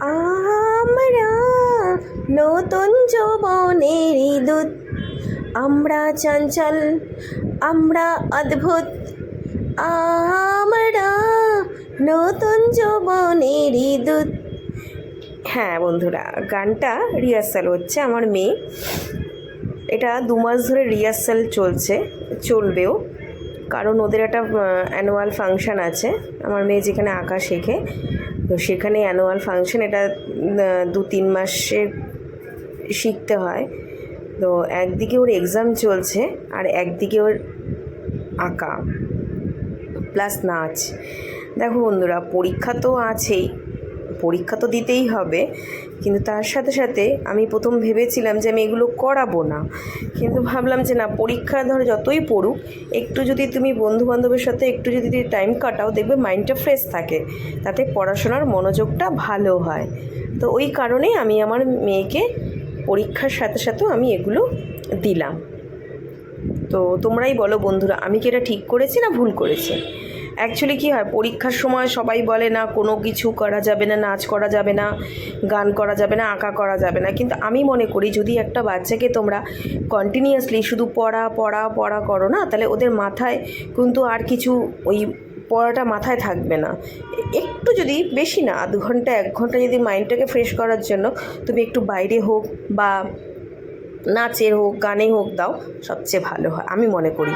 আমরা নতুন যৌবনের দূত আমরা চঞ্চল, আমরা অদ্ভুত। আমরা নতুন যৌবনের দূত হ্যাঁ বন্ধুরা, গানটা রিহার্সাল হচ্ছে, আমার মেয়ে। এটা দু মাস ধরে রিহার্সাল চলছে, চলবেও। কারণ ওদের একটা অ্যানুয়াল ফাংশান আছে। আমার মেয়ে যেখানে আঁকা শেখে তো সেখানে অ্যানুয়াল ফাংশন এটা দু তিন মাসে শিখতে হয়। তো একদিকে ওর এক্সাম চলছে আর একদিকে ওর আঁকা প্লাস নাচ। দেখো বন্ধুরা, পরীক্ষা তো আছেই। পরীক্ষা তো দিতেই হবে, কিন্তু তার সাথে সাথে আমি প্রথম ভেবেছিলাম যে আমি এগুলো করাবো না। কিন্তু ভাবলাম যে না, পরীক্ষা ধরো যতই পড়ুক, একটু যদি তুমি বন্ধু বান্ধবের সাথে একটু যদি টাইম কাটাও, দেখবে মাইন্ডটা ফ্রেশ থাকে, তাতে পড়াশোনার মনোযোগটা ভালো হয়। তো ওই কারণে আমি আমার মেয়েকে পরীক্ষার সাথে সাথেও আমি এগুলো দিলাম। তো তোমরাই বলো বন্ধুরা, আমি কি এটা ঠিক করেছি না ভুল করেছি? অ্যাকচুয়ালি কী হয়? পরীক্ষার সময় সবাই বলে না, কোনো কিছু করা যাবে না, নাচ করা যাবে না, গান করা যাবে না, আঁকা করা যাবে না। কিন্তু আমি মনে করি, যদি একটা বাচ্চাকে তোমরা কন্টিনিউয়াসলি শুধু পড়া পড়া পড়া করো না, তাহলে ওদের মাথায় কিন্তু আর কিছু ওই পড়াটা মাথায় থাকবে না। একটু যদি বেশি না, আধ ঘণ্টা, এক ঘণ্টা যদি মাইন্ডটাকে ফ্রেশ করার জন্য তুমি একটু বাইরে হোক বা নাচের হোক, গানে হোক, দাও, সবচেয়ে ভালো হয়, আমি মনে করি।